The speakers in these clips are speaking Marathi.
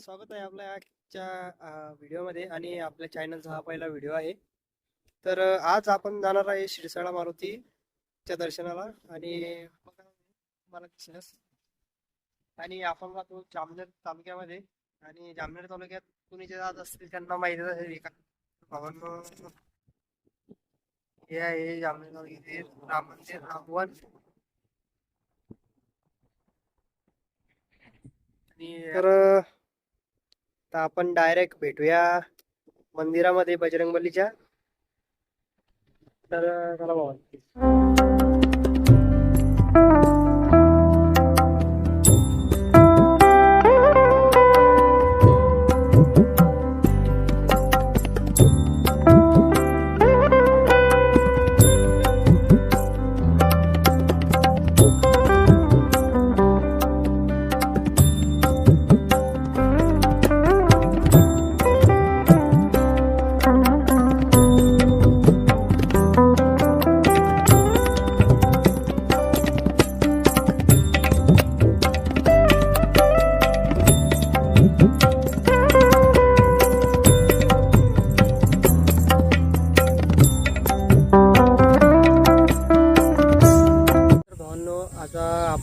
स्वागत आहे आपल्या आजच्या व्हिडिओमध्ये आणि आपल्या चॅनलचा हा पहिला व्हिडिओ आहे. तर आज आपण जाणार आहे शिरसाळा मारुतीच्या दर्शनाला आणि मला दिसल्यास आणि आपण जातो जामनेर तालुक्यामध्ये आणि जामनेर तालुक्यात कुणी जे जात असतील त्यांना माहिती असेल एका हे आहे जामनेर तालुक्यातील राम मंदिर रामवन आणि तर तर आपण डायरेक्ट भेटूया मंदिरामध्ये बजरंगबलीच्या. तर चला बाबा.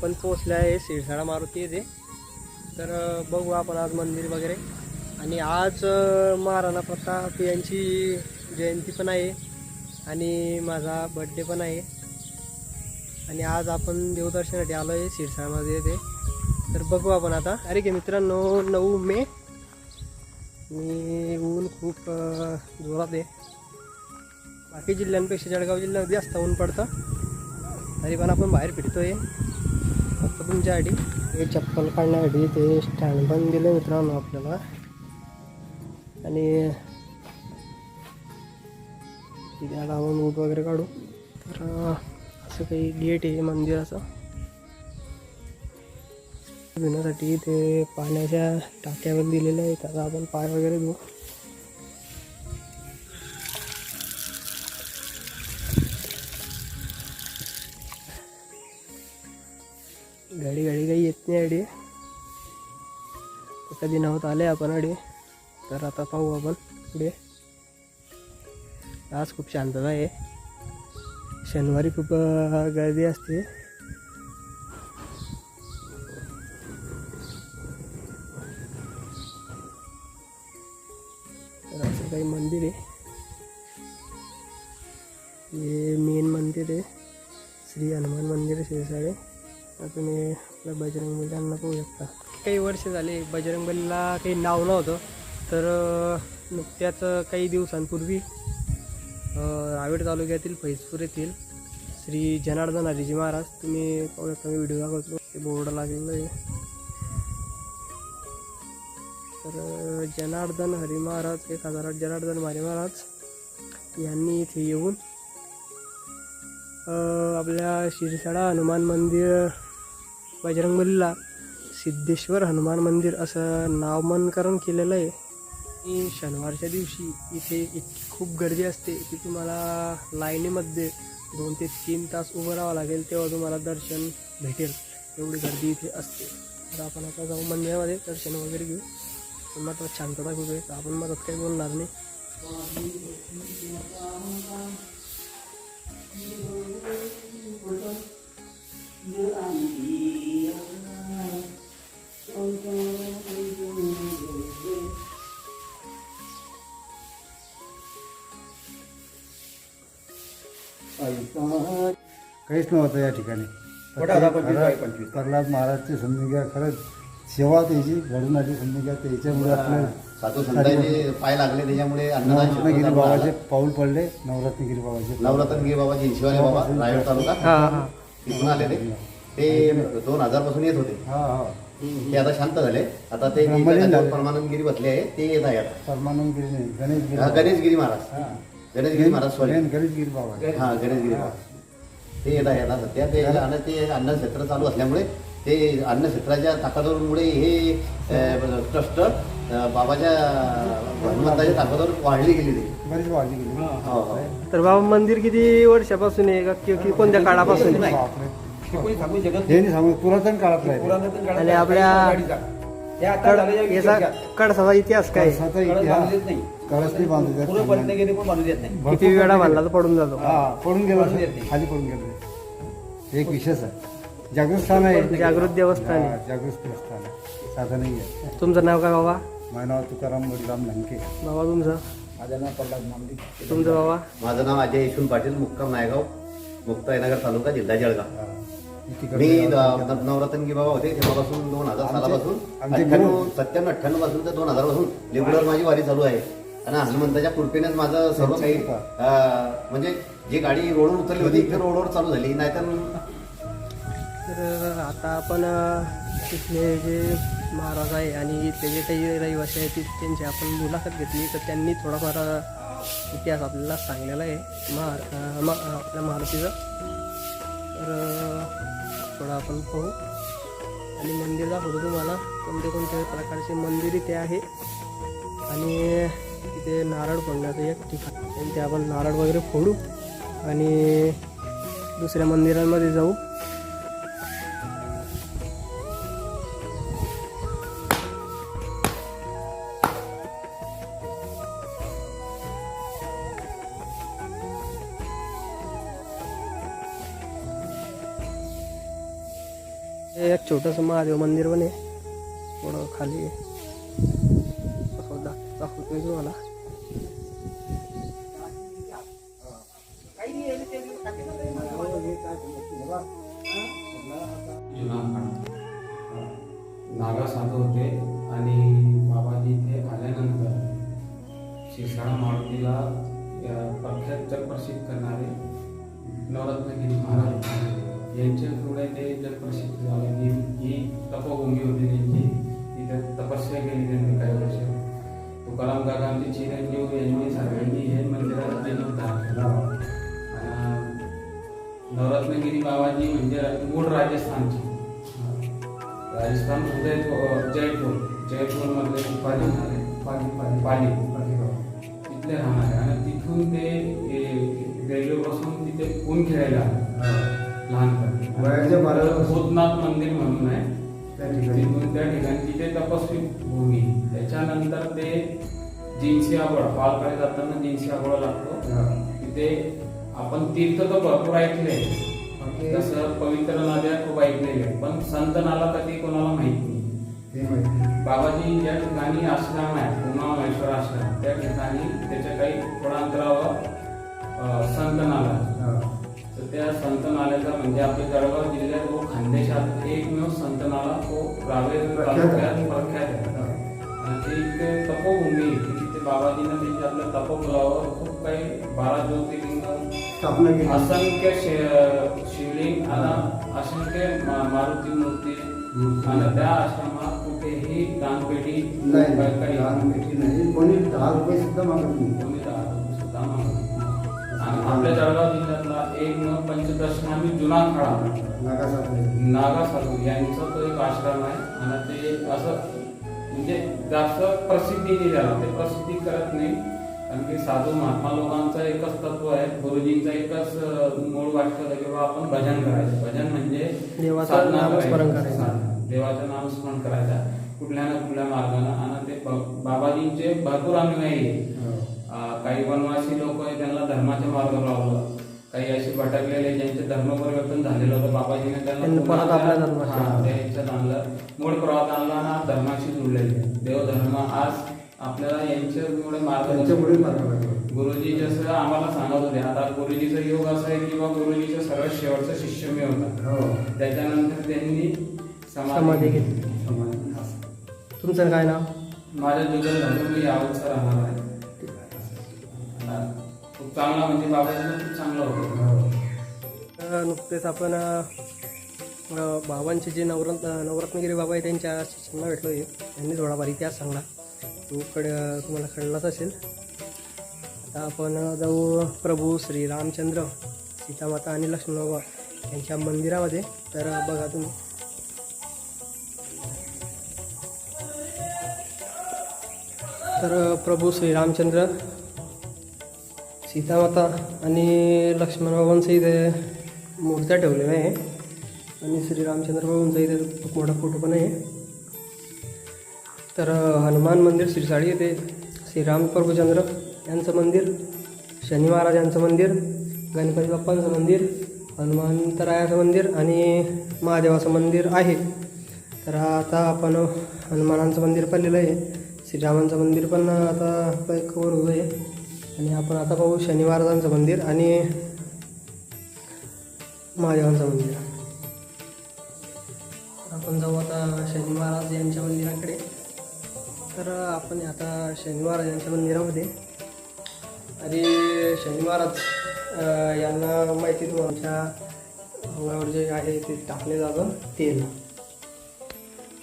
आपण पोहोचले आहे शिरसाळा मारुती येते तर बघू आपण आज मंदिर वगैरे. आणि आज महाराणा प्रताप यांची जयंती पण आहे. आणि माझा बड्डे पण आहे. आणि आज आपण देवदर्शनासाठी आलो आहे शिरसाळामध्ये येते तर बघू आपण आता. अरे की मित्रांनो नऊ मे. आणि ऊन खूप जोरात आहे. बाकी जिल्ह्यांपेक्षा जळगाव जिल्ह्यामध्ये जास्त ऊन पडतं. तरी पण आपण बाहेर फिरतो आहे फक्त तुमच्यासाठी हे चप्पल काढण्यासाठी ते स्टँड पण दिलं मित्रांनो आपल्याला. आणि तिथे आपण बूट वगैरे काढू. तर असं काही गेट आहे मंदिराचं. धुण्यासाठी ते पाण्याच्या टाक्यावर दिलेल्या आहेत. त्याला आपण पाय वगैरे धुवू गाडी गाडी काही येत नाही अडी कधी नव्हत आले आपण अडी तर आता पाहू आपण पुढे. आज खूप शांतता आहे शनिवारी खूप गर्दी असते. तर असं काही मंदिर आहे. हे मेन मंदिर आहे. श्री हनुमान मंदिर शिरसाळे. आता तुम्ही आपल्या बजरंग बलींना पाहू शकता. काही वर्ष झाले बजरंग बलीला काही नाव नव्हतं. तर नुकत्याच काही दिवसांपूर्वी रावेड तालुक्यातील फैजपूर येथील श्री जनार्दन हरीजी महाराज तुम्ही पाहू शकता मी व्हिडिओ दाखवतो. ते बोर्ड लागलेलं आहे. तर जनार्दन हरी महाराज हे साधारण जनार्दन हरी महाराज यांनी इथे येऊन आपल्या शिरसाडा हनुमान मंदिर बजरंगबलीला सिद्धेश्वर हनुमान मंदिर असं नामकरण केलेलं आहे. आणि शनिवारच्या दिवशी इथे इतकी खूप गर्दी असते की तुम्हाला लाईनीमध्ये दोन ते तीन तास उभं राहावं लागेल तेव्हा तुम्हाला दर्शन भेटेल. एवढी गर्दी इथे असते. तर आपण आता जाऊ मंदिरामध्ये दर्शन वगैरे घेऊ. पण मात्र शांतता घेऊ आहे तर आपण मदत काही बोलणार नाही. काहीच नव्हतं या ठिकाणी. प्रल्हाद महाराजची संधिका खरंच सेवा त्याची घडून आली संधिका त्याच्यामुळे आपल्याला साधू संतांचे पाय लागले त्याच्यामुळे शिवप्रसाद बाबाचे पाऊल पडले नवरत्नगिरी बाबाचे नवरत्नगिरी बाबाजी शिवाजी बाबा रायगड तालुका. हां हां. तिथून आले ते दोन हजारपासून येत होते. हा हा. ते आता शांत झाले. आता ते. परमानंदगिरी बसले आहे. ते येत आहे आता. परमानंदगिरी नाही गणेशगिरी हा, गणेशगिरी महाराज. हा. Ganeshgiri Maharaj sorry main Ganeshgiri Baba. हा गणेशगिरी महाराज ते येत आहे आता सध्या. ते आणि ते अन्न क्षेत्र चालू असल्यामुळे ते अन्न क्षेत्राच्या ताकदवरमुळे हे ट्रस्ट बाबाच्या हनुमंताच्या ताकदवर वाढली गेली ते बरीच वाढली गेली. हो. हो. तर बाबा मंदिर किती वर्षापासून आहे? का कि- कि- कोणत्या काळापासून? आहे बापरे. हे नाही सांगू पुरातन काळात राहिले. आणि आपल्या कड याचा कडसाचा इतिहास काय? आहे? कळसाचा इतिहास कळस नाही. बांधू देत भरपूर किती वेळा बांधला तर पडून जातो. हा पडून गेला खाली पडून गेलो एक विशेष आहे. जागृत स्थान आहे. जागृत देवस्थान हा, आहे. जागृत स्थान आहे. साधं नाही आहे. तुमचं नाव काय बाबा? माझं नाव तुकाराम बळीराम लंके. बाबा तुमचं? माझं नाव प्रल्हाद नामदी तुमचं बाबा? माझं नाव अजय यशवंत पाटील मुक्काम नायगाव मुक्ताईनगर तालुका जिल्हा जळगाव. मी द- नवरत्नगी बाबा होते तेव्हापासून दोन हजार सालापासून आमचे अठ्ठ्याण्णव सत्त्याण्णव अठ्ठ्याण्णवपासून ते दोन हजारपासून रेग्युलर माझी वारी चालू आहे. आणि हनुमंताच्या कृपेनेच माझं सर्व काही अं, म्हणजे जी गाडी रोडवर उतरली होती ती रोडवर चालू झाली. नाहीतर तर आता आपण तिथले जे महाराज आहे आणि इथले जे काही रहिवासी आहेत ती- त्यांची आपण मुलाखत घेतली. तर त्यांनी थोडाफार इतिहास आपल्याला सांगलेला आहे. महार आपल्या महाराष्ट्रीचा तर थोडा आपण पाहू. आणि मंदिर दाखवतो तुम्हाला. कोणते कोणते प्रकारचे मंदिर इथे आहे. आणि तिथे नारळ फोडण्याचं एक ठिकाण आणि ते आपण नारळ वगैरे फोडू आणि दुसऱ्या मंदिरांमध्ये जाऊ. छोटंसं महादेव मंदिर पण आहे. थोडं खाली आहे. दाखव- दाखवतोय तुम्हाला. नागा साधू होते आणि बाबाजी इथे आल्यानंतर शिरसाळा मारुतीला प्रख्यात जगप्रसिद्ध करणारे नवरत्नगिरी महाराज. यांच्या पुढे ते जगप्रसिद्ध झाले की ही तपोभूमी होती त्यांची तिथे तपस्या केली त्यांनी काही वर्ष. तुकाराम काकांचे चिरंजीव यांनी सर्वांनी हे मंदिरात. आणि नवरत्नगिरी बाबाजी म्हणजे मूळ राजस्थानचे. राजस्थान उदयपूर जयपूर जयपूर मधले पाली पाली पाली तिथले राहणारे. आणि तिथून ते रेल्वे बसून तिथे ऊन खेळायला आले. लहानपणी वयाच्या बारा वर्ष- भूतनाथ मंदिर म्हणून आहे. त्या ठिकाणी. त्या ठिकाणी तिथे तपस्वी भूमी. त्याच्यानंतर ते जिन्सी आगोळा पालकडे जाताना जिन्सी आगोळा लागतो. तिथे आपण तीर्थ तर भरपूर ऐकले जसं पवित्र नद्या खूप ऐकलेले पण संत नाला कधी कोणाला माहीत नाही. बाबाजी ज्या ठिकाणी आश्रम आहे. उमा महेश्वर आश्रम. त्या ठिकाणी त्याच्या काही थोडा अंतरावर संत नाला. तर त्या संत नाल्याचा म्हणजे आपल्या जळगाव जिल्ह्यात व खानदेशात एकमेव संत नाला तो रावेर तालुक्यात. प्रख्यात आहे. ते इथे तपोभूमी तिथे बाबाजीनं त्यांच्या आपल्या तपोबलावर खूप काही बारा ज्योतिर्लिंग असंख्य शिवलिंग आणि असंख्य मारुती मूर्ती. आणि त्या आश्रमात कुठेही दानपेटी नाही काही- काही लहान पेटी नाही. कोणी दहा रुपये सुद्धा मागत नाही. आणि आपल्या जळगाव जिल्ह्यातला एक पंचदशनामी जुना खळा नागासारखे नागा साधू यांचा तो एक आश्रम आहे आणि ते असं म्हणजे जास्त प्रसिद्धी नाही ते प्रसिद्धी करत नाही. कारण की साधू महात्मा लोकांचं एकच तत्व आहे. गुरुजींचं एकच मूळ होतं की बा आपण भजन करायचं. भजन म्हणजे देवाचं नामस्मरण करायची. करायचं. साधना. देवाचं नामस्मरण करायचं. कुठल्या ना कुठल्या मार्गानं. आणि ते बाबाजींचे भरपूर अनुयायी काही वनवासी लोक आहेत त्यांना धर्माच्या मार्ग लावलं. काही असे भटकलेले ज्यांचे धर्म परिवर्तन झालेलं होतं बाबाजीने त्यांना आणलं मूळ प्रवाहात आणला ना धर्माशी जुळलेले देवधर्म आज आपल्याला यांच्यामुळे मार्ग. गुरुजी जसं आम्हाला सांगत होते आता गुरुजीचा योग असं आहे की बा गुरुजीचा सर्वात शेवटचा शिष्य मी होता. हो. त्याच्यानंतर त्यांनी समाधी घेतली. तुमचं काय नाव? माझ्या जुगल धर्म मी राहणार आहे. चांगला म्हणजे बाबाजीचं खूप चांगला होतो. हो. तर नुकतेच आपण बाबांचे जे नवरत्न नवरत्नगिरी बाबा आहे त्यांच्या शिष्यांना भेटलो आहे. त्यांनी थोडाफार इतिहास सांगला. तो कड तुम्हाला कळलाच असेल. आता आपण जाऊ प्रभू श्री रामचंद्र सीतामाता आणि लक्ष्मण बाबा यांच्या मंदिरामध्ये. तर बघा तुम्ही. तर प्रभू श्री रामचंद्र सीतामाता आणि लक्ष्मण बाबांचं इथे मूर्त्या ठेवलेल्या आहे. आणि श्री रामचंद्र बाबांचा इथे खूप मोठा फोटो पण आहे. तर हनुमान मंदिर श्रीसाळी येथे श्रीराम प्रभुचंद्र यांचं मंदिर शनी महाराज यांचं मंदिर गणपती बाप्पांचं मंदिर हनुमंतरायाचं मंदिर आणि महादेवाचं मंदिर आहे. तर आता आपण हनुमानांचं मंदिर पाहिलेलं आहे. श्रीरामांचं मंदिर पण आता कवर होतं आहे आणि आपण आता पाहू शनी मंदिर आणि महादेवांचं मंदिर. तर आपण जाऊ आता शनिवार महाराज यांच्या मंदिराकडे. तर आपण आता शनिवार यांच्या मंदिरामध्ये. आणि शनिवारच यांना माहिती आमच्या अंगावर जे आहे ते टाकले जातं तेल.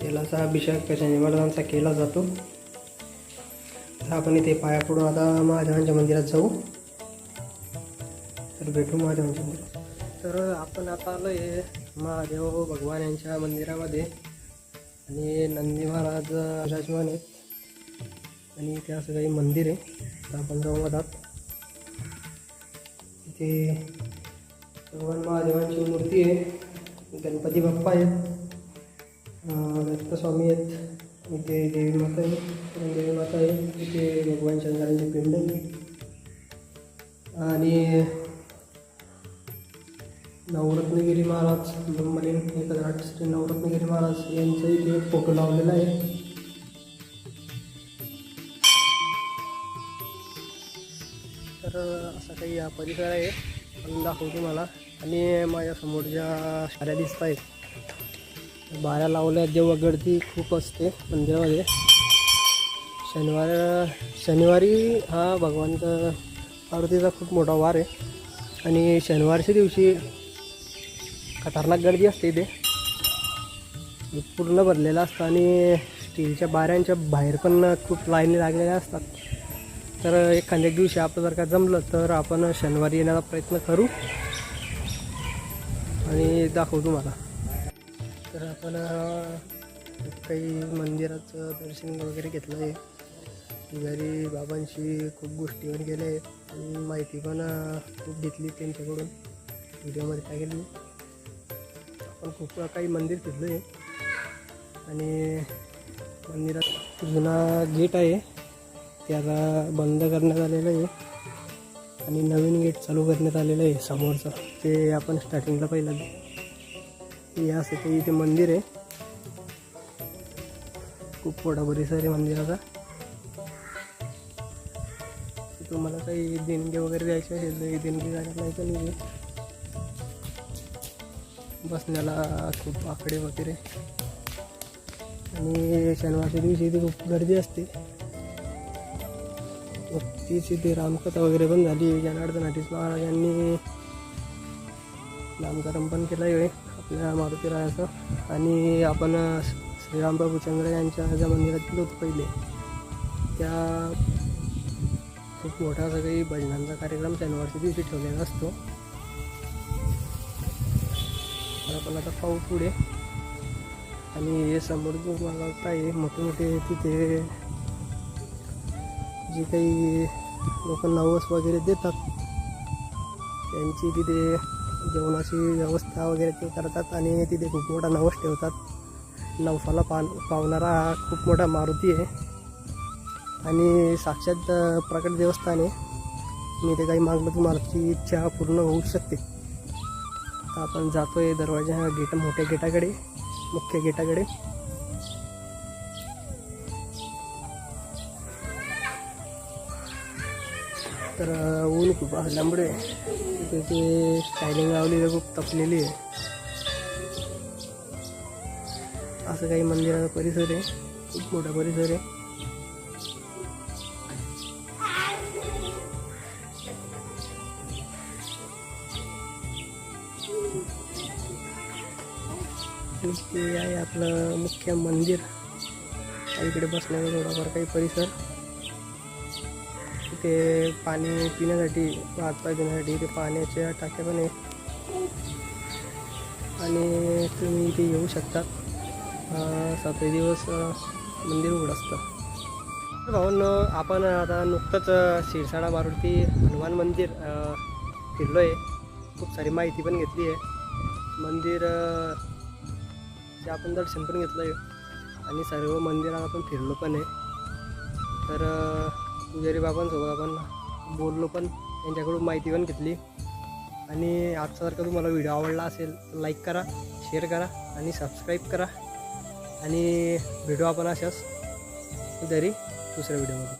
तेलाचा अभिषेक शनी केला जातो. तर आपण इथे पाया पडून आता महादेवांच्या मंदिरात जाऊ. तर भेटू महादेवांच्या मंदिरात. तर आपण आता आलो आहे महादेव भगवान यांच्या मंदिरामध्ये. आणि नंदी महाराज विराजमान आहेत. आणि इथे असं काही मंदिर आहे. तर आपण जाऊ मधात. इथे भगवान महादेवांची मूर्ती आहे. गणपती बाप्पा आहेत. दत्तस्वामी आहेत. इथे देवी माता आहे देवी माता आहे इथे भगवान शंकरांचे पिंड. आहे आणि नवरत्नगिरी महाराज ब्रह्मलीन एक हजार आठ श्री नवरत्नगिरी महाराज यांचा इथे फोटो लावलेला आहे. तर असा काही हा परिसर आहे. पण दाखवतो मला आणि माझ्यासमोर ज्या शाळा दिसत आहेत बाऱ्या लावल्या जेव्हा गर्दी खूप असते मंदिरामध्ये शनिवार शनिवारी हा भगवानचा आरतीचा खूप मोठा वार आहे. आणि शनिवारच्या दिवशी खतरनाक गर्दी असते इथे. म्हणजे पूर्ण भरलेलं असतं आणि स्टीलच्या बाऱ्यांच्या बाहेर पण खूप लाईनी लागलेल्या असतात. तर एखाद्या दिवशी आपलं जर का जमलं तर आपण शनिवारी येण्याचा प्रयत्न करू. आणि दाखवू तुम्हाला. तर आपण काही मंदिराचं दर्शन वगैरे घेतलं आहे. पुजारी बाबांशी खूप गोष्टी पण केल्या आहेत आणि माहिती पण खूप घेतली त्यांच्याकडून. व्हिडिओमध्ये काय मी आपण खूप काही मंदिर फिरलो आहे. आणि मंदिरात जुना गेट आहे. त्याला बंद करण्यात आलेलं आहे. आणि नवीन गेट चालू करण्यात आलेलं आहे समोरचं. ते आपण स्टार्टिंगला पहिलं हे असं काही इथे मंदिर आहे. खूप मोठा परिसर आहे मंदिराचा तुम्हाला काही देणगी वगैरे द्यायची असेल तर देणगी जायला नाही तर इथे बसण्याला खूप आकडे वगैरे. आणि शनिवारच्या दिवशी इथे खूप गर्दी असते. तीच इथे रामकथा वगैरे पण झाली. जनार्दन हटीस महाराजांनी नामकरण पण केलं आहे आपल्या मारुती रायाचं. आणि आपण श्रीरामबाबू चंद्र यांच्या ज्या मंदिरात गेलो होतो पहिले त्या खूप मोठा असा काही भजनांचा कार्यक्रम शनिवारच्या दिवशी ठेवलेला असतो. आपण आता पाहू पुढे. आणि हे समोर जो मला आहे मोठे मोठे तिथे जे काही लोक नवस वगैरे देतात त्यांची तिथे जेवणाची व्यवस्था वगैरे ते करतात आणि तिथे खूप मोठा नवस ठेवतात. नवसाला पान पावणारा हा खूप मोठा मारुती आहे. आणि साक्षात प्रकट देवस्थान आहे. मी ते काही मागलं तुम्हाला ती इच्छा पूर्ण होऊ शकते. आपण आपण जातोय दरवाजा गेट मोठ्या गेटाकडे मुख्य गेटाकडे. तर ऊन खूप असल्यामुळे तिथे ते स्टायलिंग लावली तर खूप तपलेली आहे. असं काही मंदिराचा परिसर आहे खूप मोठा परिसर आहे. ते आहे आपलं मुख्य मंदिर. इकडे बसण्याचा थोडाफार काही परिसर. ते पाणी पिण्यासाठी हात देण्यासाठी धुण्यासाठी पाण्याच्या टाक्या पण आहे आणि तुम्ही इथे येऊ शकता. अं, सातही दिवस मंदिर उघड असतं. तर आपण आता नुकतंच शिरसाडा मारुती हनुमान मंदिर फिरलो आहे खूप सारी माहिती पण घेतली आहे मंदिर आपण दर्शन पण घेतलं आहे आणि सर्व मंदिरात आपण फिरलो पण आहे. तर पुजारी बाबांसोबत आपण बोललो पण त्यांच्याकडून माहिती पण घेतली. आणि आजचा जर तुम्हाला व्हिडिओ आवडला असेल तर लाईक करा शेअर करा आणि सबस्क्राईब करा. आणि भेटू आपण अशाच तरी दुसऱ्या व्हिडिओमध्ये